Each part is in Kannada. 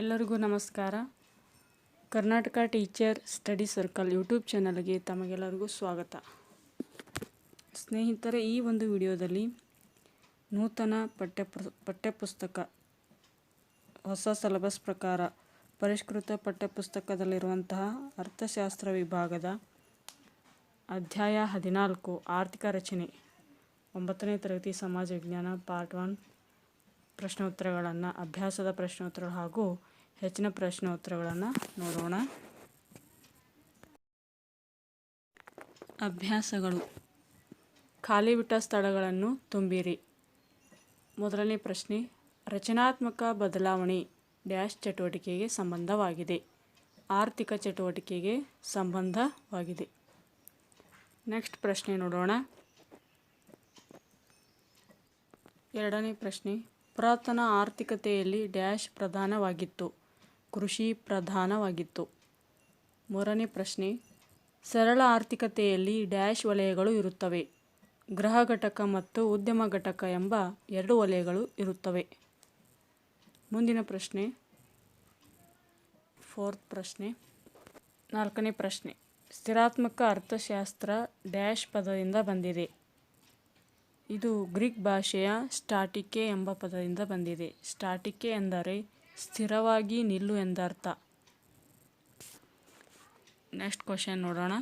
ಎಲ್ಲರಿಗೂ ನಮಸ್ಕಾರ. Karnataka teacher study circle YouTube ಚಾನಲ್ಗೆ ತಮಗೆಲ್ಲರಿಗೂ ಸ್ವಾಗತ. ಸ್ನೇಹಿತರೆ, ಈ ಒಂದು ವಿಡಿಯೋದಲ್ಲಿ ನೂತನ ಪಠ್ಯ ಪಠ್ಯಪುಸ್ತಕ, ಹೊಸ ಸಿಲೆಬಸ್ ಪ್ರಕಾರ ಪರಿಷ್ಕೃತ ಪಠ್ಯಪುಸ್ತಕದಲ್ಲಿರುವಂತಹ ಅರ್ಥಶಾಸ್ತ್ರ ವಿಭಾಗದ ಅಧ್ಯಾಯ ಹದಿನಾಲ್ಕು, ಆರ್ಥಿಕ ರಚನೆ, ಒಂಬತ್ತನೇ ತರಗತಿ ಸಮಾಜ ವಿಜ್ಞಾನ ಪಾರ್ಟ್ ಒನ್. ಪ್ರಶ್ನೋತ್ತರಗಳನ್ನು, ಅಭ್ಯಾಸದ ಪ್ರಶ್ನೋತ್ತರಗಳು ಹಾಗೂ ಹೆಚ್ಚಿನ ಪ್ರಶ್ನೋತ್ತರಗಳನ್ನು ನೋಡೋಣ. ಅಭ್ಯಾಸಗಳು. ಖಾಲಿ ಬಿಟ್ಟ ಸ್ಥಳಗಳನ್ನು ತುಂಬಿರಿ. ಮೊದಲನೇ ಪ್ರಶ್ನೆ, ರಚನಾತ್ಮಕ ಬದಲಾವಣೆ ಡ್ಯಾಶ್ ಚಟುವಟಿಕೆಗೆ ಸಂಬಂಧವಾಗಿದೆ. ಆರ್ಥಿಕ ಚಟುವಟಿಕೆಗೆ ಸಂಬಂಧವಾಗಿದೆ. ನೆಕ್ಸ್ಟ್ ಪ್ರಶ್ನೆ ನೋಡೋಣ. ಎರಡನೇ ಪ್ರಶ್ನೆ ಪುರಾತನ ಆರ್ಥಿಕತೆಯಲ್ಲಿ ಡ್ಯಾಶ್ ಪ್ರಧಾನವಾಗಿತ್ತು, ಕೃಷಿ ಪ್ರಧಾನವಾಗಿತ್ತು. ಮೂರನೇ ಪ್ರಶ್ನೆ, ಸರಳ ಆರ್ಥಿಕತೆಯಲ್ಲಿ ಡ್ಯಾಶ್ ವಲಯಗಳು ಇರುತ್ತವೆ, ಗೃಹ ಘಟಕ ಮತ್ತು ಉದ್ಯಮ ಘಟಕ ಎಂಬ ಎರಡು ವಲಯಗಳು ಇರುತ್ತವೆ. ಮುಂದಿನ ಪ್ರಶ್ನೆ, ಫೋರ್ತ್ ಪ್ರಶ್ನೆ, ನಾಲ್ಕನೇ ಪ್ರಶ್ನೆ, ಸ್ಥಿರಾತ್ಮಕ ಅರ್ಥಶಾಸ್ತ್ರ ಡ್ಯಾಶ್ ಪದದಿಂದ ಬಂದಿದೆ. ಇದು ಗ್ರೀಕ್ ಭಾಷೆಯ ಸ್ಟಾಟಿಕೆ ಎಂಬ ಪದದಿಂದ ಬಂದಿದೆ. ಸ್ಟಾಟಿಕೆ ಎಂದರೆ ಸ್ಥಿರವಾಗಿ ನಿಲ್ಲು ಎಂದರ್ಥ. ನೆಕ್ಸ್ಟ್ ಕ್ವಶನ್ ನೋಡೋಣ.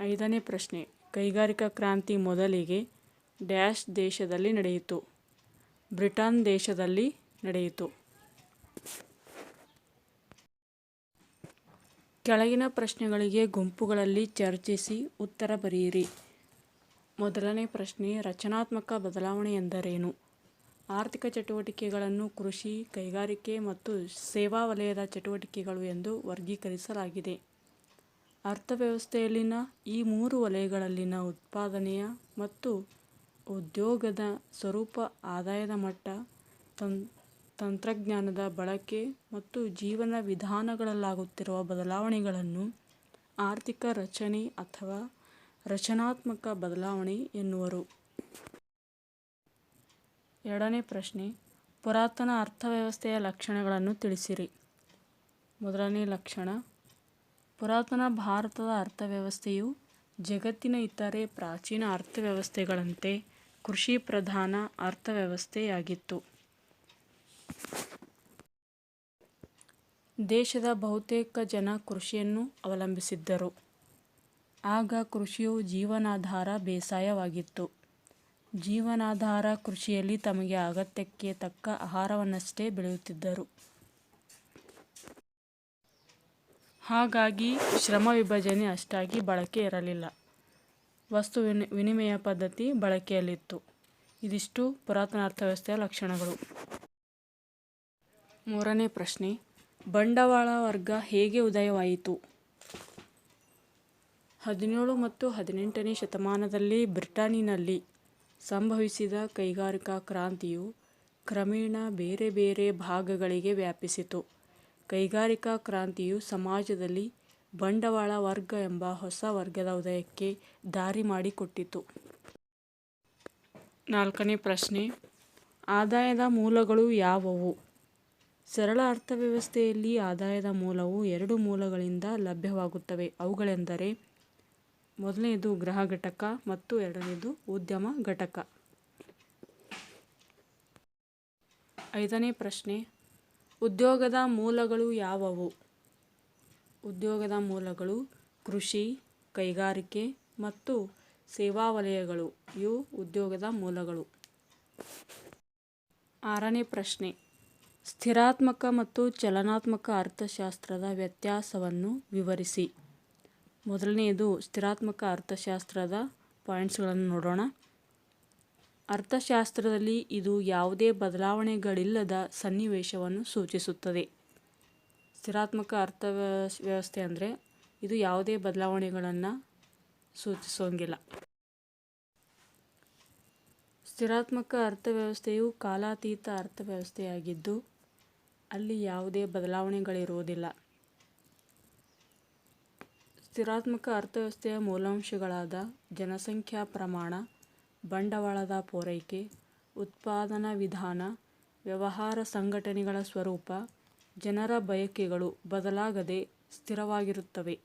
ಐದನೇ ಪ್ರಶ್ನೆ. ಕೈಗಾರಿಕಾ ಕ್ರಾಂತಿ ಮೊದಲಿಗೆ ಡ್ಯಾಶ್ ದೇಶದಲ್ಲಿ ನಡೆಯಿತು. ಬ್ರಿಟನ್ ದೇಶದಲ್ಲಿ ನಡೆಯಿತು. ಕೆಳಗಿನ ಪ್ರಶ್ನೆಗಳಿಗೆ ಗುಂಪುಗಳಲ್ಲಿ ಚರ್ಚಿಸಿ ಉತ್ತರ ಬರೆಯಿರಿ. ಮೊದಲನೇ ಪ್ರಶ್ನೆ, ರಚನಾತ್ಮಕ ಬದಲಾವಣೆ ಎಂದರೇನು? ಆರ್ಥಿಕ ಚಟುವಟಿಕೆಗಳನ್ನು ಕೃಷಿ, ಕೈಗಾರಿಕೆ ಮತ್ತು ಸೇವಾ ವಲಯದ ಚಟುವಟಿಕೆಗಳು ಎಂದು ವರ್ಗೀಕರಿಸಲಾಗಿದೆ. ಅರ್ಥವ್ಯವಸ್ಥೆಯಲ್ಲಿನ ಈ ಮೂರು ವಲಯಗಳಲ್ಲಿನ ಉತ್ಪಾದನೆಯ ಮತ್ತು ಉದ್ಯೋಗದ ಸ್ವರೂಪ, ಆದಾಯದ ಮಟ್ಟ ತಂತ್ರಜ್ಞಾನದ ಬಳಕೆ ಮತ್ತು ಜೀವನ ವಿಧಾನಗಳಲ್ಲಾಗುತ್ತಿರುವ ಬದಲಾವಣೆಗಳನ್ನು ಆರ್ಥಿಕ ರಚನೆ ಅಥವಾ ರಚನಾತ್ಮಕ ಬದಲಾವಣೆ ಎನ್ನುವರು. ಎರಡನೇ ಪ್ರಶ್ನೆ, ಪುರಾತನ ಅರ್ಥವ್ಯವಸ್ಥೆಯ ಲಕ್ಷಣಗಳನ್ನು ತಿಳಿಸಿರಿ. ಮೊದಲನೇ ಲಕ್ಷಣ, ಪುರಾತನ ಭಾರತದ ಅರ್ಥವ್ಯವಸ್ಥೆಯು ಜಗತ್ತಿನ ಇತರೆ ಪ್ರಾಚೀನ ಅರ್ಥವ್ಯವಸ್ಥೆಗಳಂತೆ ಕೃಷಿ ಪ್ರಧಾನ ಅರ್ಥವ್ಯವಸ್ಥೆಯಾಗಿತ್ತು. ದೇಶದ ಬಹುತೇಕ ಜನ ಕೃಷಿಯನ್ನು ಅವಲಂಬಿಸಿದ್ದರು. ಆಗ ಕೃಷಿಯು ಜೀವನಾಧಾರ ಬೇಸಾಯವಾಗಿತ್ತು. ಜೀವನಾಧಾರ ಕೃಷಿಯಲ್ಲಿ ತಮಗೆ ಅಗತ್ಯಕ್ಕೆ ತಕ್ಕ ಆಹಾರವನ್ನಷ್ಟೇ ಬೆಳೆಯುತ್ತಿದ್ದರು. ಹಾಗಾಗಿ ಶ್ರಮ ವಿಭಜನೆ ಅಷ್ಟಾಗಿ ಬಳಕೆ ಇರಲಿಲ್ಲ. ವಸ್ತು ವಿನಿಮಯ ಪದ್ಧತಿ ಬಳಕೆಯಲ್ಲಿತ್ತು. ಇದಿಷ್ಟು ಪುರಾತನ ಅರ್ಥವ್ಯವಸ್ಥೆಯ ಲಕ್ಷಣಗಳು. ಮೂರನೇ ಪ್ರಶ್ನೆ, ಬಂಡವಾಳ ವರ್ಗ ಹೇಗೆ ಉದಯವಾಯಿತು? ಹದಿನೇಳು ಮತ್ತು ಹದಿನೆಂಟನೇ ಶತಮಾನದಲ್ಲಿ ಬ್ರಿಟನ್ನಿನಲ್ಲಿ ಸಂಭವಿಸಿದ ಕೈಗಾರಿಕಾ ಕ್ರಾಂತಿಯು ಕ್ರಮೇಣ ಬೇರೆ ಬೇರೆ ಭಾಗಗಳಿಗೆ ವ್ಯಾಪಿಸಿತು. ಕೈಗಾರಿಕಾ ಕ್ರಾಂತಿಯು ಸಮಾಜದಲ್ಲಿ ಬಂಡವಾಳ ವರ್ಗ ಎಂಬ ಹೊಸ ವರ್ಗದ ಉದಯಕ್ಕೆ ದಾರಿ ಮಾಡಿಕೊಟ್ಟಿತು. ನಾಲ್ಕನೇ ಪ್ರಶ್ನೆ, ಆದಾಯದ ಮೂಲಗಳು ಯಾವುವು? ಸರಳ ಅರ್ಥವ್ಯವಸ್ಥೆಯಲ್ಲಿ ಆದಾಯದ ಮೂಲವು ಎರಡು ಮೂಲಗಳಿಂದ ಲಭ್ಯವಾಗುತ್ತವೆ. ಅವುಗಳೆಂದರೆ ಮೊದಲನೇದು ಗೃಹ ಘಟಕ ಮತ್ತು ಎರಡನೆಯದು ಉದ್ಯಮ ಘಟಕ. ಐದನೇ ಪ್ರಶ್ನೆ, ಉದ್ಯೋಗದ ಮೂಲಗಳು ಯಾವುವು? ಉದ್ಯೋಗದ ಮೂಲಗಳು ಕೃಷಿ, ಕೈಗಾರಿಕೆ ಮತ್ತು ಸೇವಾ ವಲಯಗಳು. ಇವು ಉದ್ಯೋಗದ ಮೂಲಗಳು. ಆರನೇ ಪ್ರಶ್ನೆ, ಸ್ಥಿರಾತ್ಮಕ ಮತ್ತು ಚಲನಾತ್ಮಕ ಅರ್ಥಶಾಸ್ತ್ರದ ವ್ಯತ್ಯಾಸವನ್ನು ವಿವರಿಸಿ. ಮೊದಲನೆಯದು ಸ್ಥಿರಾತ್ಮಕ ಅರ್ಥಶಾಸ್ತ್ರದ ಪಾಯಿಂಟ್ಸ್ಗಳನ್ನು ನೋಡೋಣ. ಅರ್ಥಶಾಸ್ತ್ರದಲ್ಲಿ ಇದು ಯಾವುದೇ ಬದಲಾವಣೆಗಳಿಲ್ಲದ ಸನ್ನಿವೇಶವನ್ನು ಸೂಚಿಸುತ್ತದೆ. ಸ್ಥಿರಾತ್ಮಕ ಅರ್ಥ ವ್ಯವಸ್ಥೆ ಅಂದರೆ ಇದು ಯಾವುದೇ ಬದಲಾವಣೆಗಳನ್ನು ಸೂಚಿಸೋಂಗಿಲ್ಲ. ಸ್ಥಿರಾತ್ಮಕ ಅರ್ಥವ್ಯವಸ್ಥೆಯು ಕಾಲಾತೀತ ಅರ್ಥವ್ಯವಸ್ಥೆಯಾಗಿದ್ದು ಅಲ್ಲಿ ಯಾವುದೇ ಬದಲಾವಣೆಗಳಿರುವುದಿಲ್ಲ. ಸ್ಥಿರಾತ್ಮಕ ಅರ್ಥವ್ಯವಸ್ಥೆಯ ಮೂಲಾಂಶಗಳಾದ ಜನಸಂಖ್ಯಾ ಪ್ರಮಾಣ, ಬಂಡವಾಳದ ಪೂರೈಕೆ, ಉತ್ಪಾದನಾ ವಿಧಾನ, ವ್ಯವಹಾರ ಸಂಘಟನೆಗಳ ಸ್ವರೂಪ, ಜನರ ಬಯಕೆಗಳು ಬದಲಾಗದೆ ಸ್ಥಿರವಾಗಿರುತ್ತವೆ.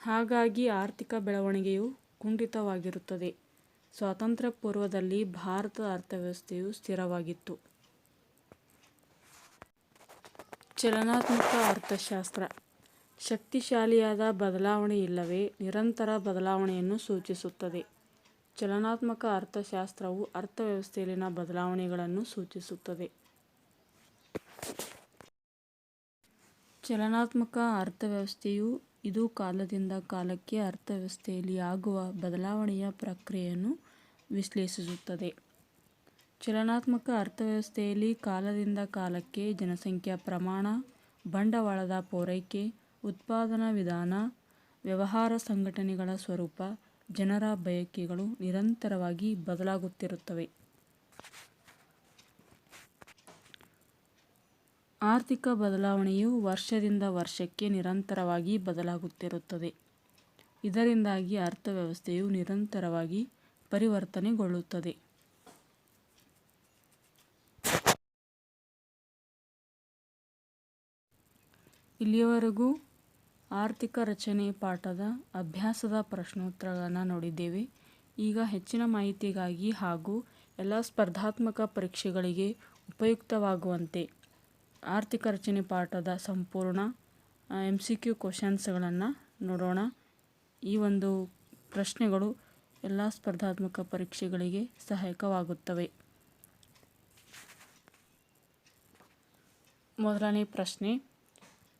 ಹಾಗಾಗಿ ಆರ್ಥಿಕ ಬೆಳವಣಿಗೆಯು ಕುಂಠಿತವಾಗಿರುತ್ತದೆ. ಸ್ವಾತಂತ್ರ್ಯ ಪೂರ್ವದಲ್ಲಿ ಭಾರತದ ಅರ್ಥವ್ಯವಸ್ಥೆಯು ಸ್ಥಿರವಾಗಿತ್ತು. ಚಲನಾತ್ಮಕ ಅರ್ಥಶಾಸ್ತ್ರ. ಶಕ್ತಿಶಾಲಿಯಾದ ಬದಲಾವಣೆ ಇಲ್ಲವೇ ನಿರಂತರ ಬದಲಾವಣೆಯನ್ನು ಸೂಚಿಸುತ್ತದೆ. ಚಲನಾತ್ಮಕ ಅರ್ಥಶಾಸ್ತ್ರವು ಅರ್ಥವ್ಯವಸ್ಥೆಯಲ್ಲಿನ ಬದಲಾವಣೆಗಳನ್ನು ಸೂಚಿಸುತ್ತದೆ. ಚಲನಾತ್ಮಕ ಅರ್ಥವ್ಯವಸ್ಥೆಯು ಇದು ಕಾಲದಿಂದ ಕಾಲಕ್ಕೆ ಅರ್ಥವ್ಯವಸ್ಥೆಯಲ್ಲಿ ಆಗುವ ಬದಲಾವಣೆಯ ಪ್ರಕ್ರಿಯೆಯನ್ನು ವಿಶ್ಲೇಷಿಸುತ್ತದೆ. ಚಲನಾತ್ಮಕ ಅರ್ಥವ್ಯವಸ್ಥೆಯಲ್ಲಿ ಕಾಲದಿಂದ ಕಾಲಕ್ಕೆ ಜನಸಂಖ್ಯಾ ಪ್ರಮಾಣ, ಬಂಡವಾಳದ ಪೂರೈಕೆ, ಉತ್ಪಾದನಾ ವಿಧಾನ, ವ್ಯವಹಾರ ಸಂಘಟನೆಗಳ ಸ್ವರೂಪ, ಜನರ ಬಯಕೆಗಳು ನಿರಂತರವಾಗಿ ಬದಲಾಗುತ್ತಿರುತ್ತವೆ. ಆರ್ಥಿಕ ಬದಲಾವಣೆಯು ವರ್ಷದಿಂದ ವರ್ಷಕ್ಕೆ ನಿರಂತರವಾಗಿ ಬದಲಾಗುತ್ತಿರುತ್ತದೆ. ಇದರಿಂದಾಗಿ ಅರ್ಥವ್ಯವಸ್ಥೆಯು ನಿರಂತರವಾಗಿ ಪರಿವರ್ತನೆಗೊಳ್ಳುತ್ತದೆ. ಇಲ್ಲಿಯವರೆಗೂ ಆರ್ಥಿಕ ರಚನೆ ಪಾಠದ ಅಭ್ಯಾಸದ ಪ್ರಶ್ನೋತ್ತರಗಳನ್ನು ನೋಡಿದ್ದೇವೆ. ಈಗ ಹೆಚ್ಚಿನ ಮಾಹಿತಿಗಾಗಿ ಹಾಗೂ ಎಲ್ಲ ಸ್ಪರ್ಧಾತ್ಮಕ ಪರೀಕ್ಷೆಗಳಿಗೆ ಉಪಯುಕ್ತವಾಗುವಂತೆ ಆರ್ಥಿಕ ರಚನೆ ಪಾಠದ ಸಂಪೂರ್ಣ ಎಂ ಸಿ ಕ್ಯೂ ಕ್ವಶನ್ಸ್ಗಳನ್ನು ನೋಡೋಣ. ಈ ಒಂದು ಪ್ರಶ್ನೆಗಳು ಎಲ್ಲ ಸ್ಪರ್ಧಾತ್ಮಕ ಪರೀಕ್ಷೆಗಳಿಗೆ ಸಹಾಯಕವಾಗುತ್ತವೆ. ಮೊದಲನೇ ಪ್ರಶ್ನೆ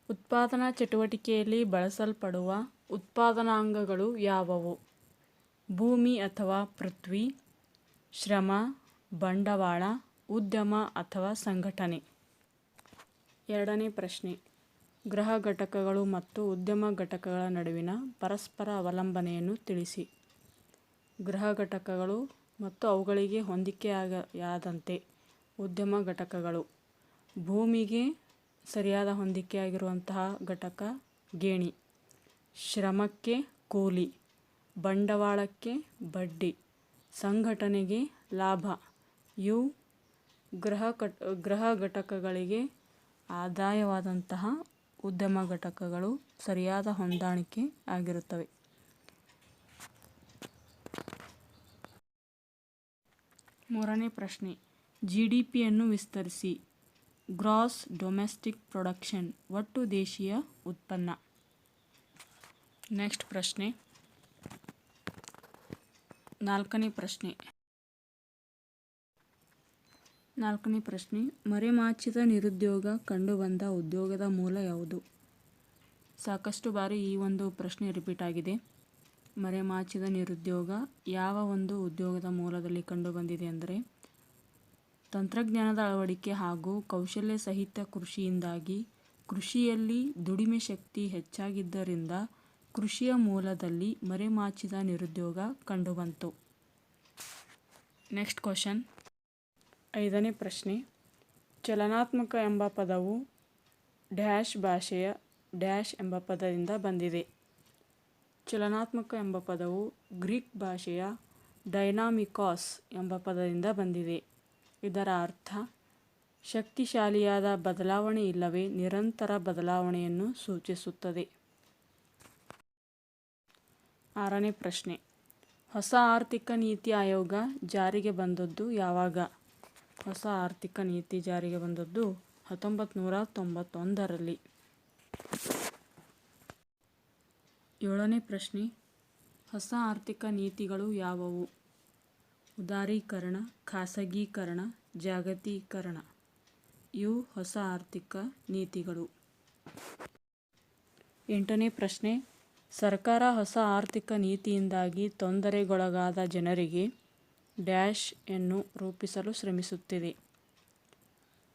ಉತ್ಪಾದನಾ ಚಟುವಟಿಕೆಯಲ್ಲಿ ಬಳಸಲ್ಪಡುವ ಉತ್ಪಾದನಾಂಗಗಳು ಯಾವುವು? ಭೂಮಿ ಅಥವಾ ಪೃಥ್ವಿ, ಶ್ರಮ, ಬಂಡವಾಳ, ಉದ್ಯಮ ಅಥವಾ ಸಂಘಟನೆ? ಎರಡನೇ ಪ್ರಶ್ನೆ. ಗೃಹ ಘಟಕಗಳು ಮತ್ತು ಉದ್ಯಮ ಘಟಕಗಳ ನಡುವಿನ ಪರಸ್ಪರ ಅವಲಂಬನೆಯನ್ನು ತಿಳಿಸಿ. ಗೃಹ ಘಟಕಗಳು ಮತ್ತು ಅವುಗಳಿಗೆ ಹೊಂದಿಕೆಯಾದಂತೆ ಉದ್ಯಮ ಘಟಕಗಳು. ಭೂಮಿಗೆ ಸರಿಯಾದ ಹೊಂದಿಕೆಯಾಗಿರುವಂತಹ ಘಟಕ ಗೇಣಿ. ಶ್ರಮಕ್ಕೆ ಕೂಲಿ, ಬಂಡವಾಳಕ್ಕೆ ಬಡ್ಡಿ, ಸಂಘಟನೆಗೆ ಲಾಭ. ಇವು ಗ್ರಹ ಕಟ್, ಗ್ರಹ ಘಟಕಗಳಿಗೆ ಆದಾಯವಾದಂತಹ ಉದ್ಯಮ ಘಟಕಗಳು ಸರಿಯಾದ ಹೊಂದಾಣಿಕೆ ಆಗಿರುತ್ತವೆ. ಮೂರನೇ ಪ್ರಶ್ನೆ ಜಿ ಡಿ ಪಿಯನ್ನು ವಿಸ್ತರಿಸಿ. ಗ್ರಾಸ್ ಡೊಮೆಸ್ಟಿಕ್ ಪ್ರೊಡಕ್ಷನ್, ಒಟ್ಟು ದೇಶೀಯ ಉತ್ಪನ್ನ. ನೆಕ್ಸ್ಟ್ ಪ್ರಶ್ನೆ. ನಾಲ್ಕನೇ ಪ್ರಶ್ನೆ. ನಾಲ್ಕನೇ ಪ್ರಶ್ನೆ. ಮರೆಮಾಚಿದ ನಿರುದ್ಯೋಗ ಕಂಡುಬಂದ ಉದ್ಯೋಗದ ಮೂಲ ಯಾವುದು? ಸಾಕಷ್ಟು ಬಾರಿ ಈ ಒಂದು ಪ್ರಶ್ನೆ ರಿಪೀಟ್ ಆಗಿದೆ. ಮರೆಮಾಚಿದ ನಿರುದ್ಯೋಗ ಯಾವ ಒಂದು ಉದ್ಯೋಗದ ಮೂಲದಲ್ಲಿ ಕಂಡುಬಂದಿದೆ ಅಂದರೆ ತಂತ್ರಜ್ಞಾನದ ಅಳವಡಿಕೆ ಹಾಗೂ ಕೌಶಲ್ಯ ಸಹಿತ ಕೃಷಿಯಿಂದಾಗಿ ಕೃಷಿಯಲ್ಲಿ ದುಡಿಮೆ ಶಕ್ತಿ ಹೆಚ್ಚಾಗಿದ್ದರಿಂದ ಕೃಷಿಯ ಮೂಲದಲ್ಲಿ ಮರೆಮಾಚಿದ ನಿರುದ್ಯೋಗ ಕಂಡುಬಂತು. ನೆಕ್ಸ್ಟ್ ಕ್ವಶನ್ ಐದನೇ ಪ್ರಶ್ನೆ. ಚಲನಾತ್ಮಕ ಎಂಬ ಪದವು ಡ್ಯಾಶ್ ಭಾಷೆಯ ಡ್ಯಾಶ್ ಎಂಬ ಪದದಿಂದ ಬಂದಿದೆ. ಚಲನಾತ್ಮಕ ಎಂಬ ಪದವು ಗ್ರೀಕ್ ಭಾಷೆಯ ಡೈನಾಮಿಕಾಸ್ ಎಂಬ ಪದದಿಂದ ಬಂದಿದೆ. ಇದರ ಅರ್ಥ, ಶಕ್ತಿಶಾಲಿಯಾದ ಬದಲಾವಣೆ ಇಲ್ಲವೇ ನಿರಂತರ ಬದಲಾವಣೆಯನ್ನು ಸೂಚಿಸುತ್ತದೆ. ಆರನೇ ಪ್ರಶ್ನೆ, ಹೊಸ ಆರ್ಥಿಕ ನೀತಿ ಆಯೋಗ ಜಾರಿಗೆ ಬಂದದ್ದು ಯಾವಾಗ? ಹೊಸ ಆರ್ಥಿಕ ನೀತಿ ಜಾರಿಗೆ ಬಂದದ್ದು ಹತ್ತೊಂಬತ್ತು ನೂರ ತೊಂಬತ್ತೊಂದರಲ್ಲಿ ಏಳನೇ ಪ್ರಶ್ನೆ, ಹೊಸ ಆರ್ಥಿಕ ನೀತಿಗಳು ಯಾವುವು? ಉದಾರೀಕರಣ, ಖಾಸಗೀಕರಣ, ಜಾಗತೀಕರಣ ಇವು ಹೊಸ ಆರ್ಥಿಕ ನೀತಿಗಳು. ಎಂಟನೇ ಪ್ರಶ್ನೆ. ಸರ್ಕಾರ ಹೊಸ ಆರ್ಥಿಕ ನೀತಿಯಿಂದಾಗಿ ತೊಂದರೆಗೊಳಗಾದ ಜನರಿಗೆ ಡ್ಯಾಶ್ ಅನ್ನು ರೂಪಿಸಲು ಶ್ರಮಿಸುತ್ತಿದೆ.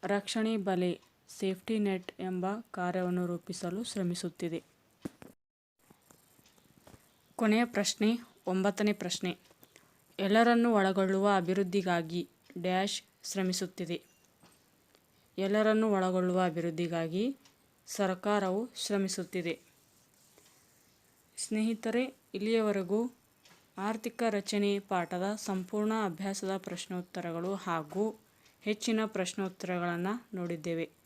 ರಕ್ಷಣೆ ಬಲೆ, ಸೇಫ್ಟಿ ನೆಟ್ ಎಂಬ ಕಾರ್ಯವನ್ನು ರೂಪಿಸಲು ಶ್ರಮಿಸುತ್ತಿದೆ. ಕೊನೆಯ ಪ್ರಶ್ನೆ, ಒಂಬತ್ತನೇ ಪ್ರಶ್ನೆ. ಎಲ್ಲರನ್ನು ಒಳಗೊಳ್ಳುವ ಅಭಿವೃದ್ಧಿಗಾಗಿ ಡ್ಯಾಶ್ ಶ್ರಮಿಸುತ್ತಿದೆ. ಎಲ್ಲರನ್ನೂ ಒಳಗೊಳ್ಳುವ ಅಭಿವೃದ್ಧಿಗಾಗಿ ಸರ್ಕಾರವು ಶ್ರಮಿಸುತ್ತಿದೆ. ಸ್ನೇಹಿತರೆ, ಇಲ್ಲಿಯವರೆಗೂ ಆರ್ಥಿಕ ರಚನೆ ಪಾಠದ ಸಂಪೂರ್ಣ ಅಭ್ಯಾಸದ ಪ್ರಶ್ನೋತ್ತರಗಳು ಹಾಗೂ ಹೆಚ್ಚಿನ ಪ್ರಶ್ನೋತ್ತರಗಳನ್ನು ನೋಡಿದ್ದೇವೆ.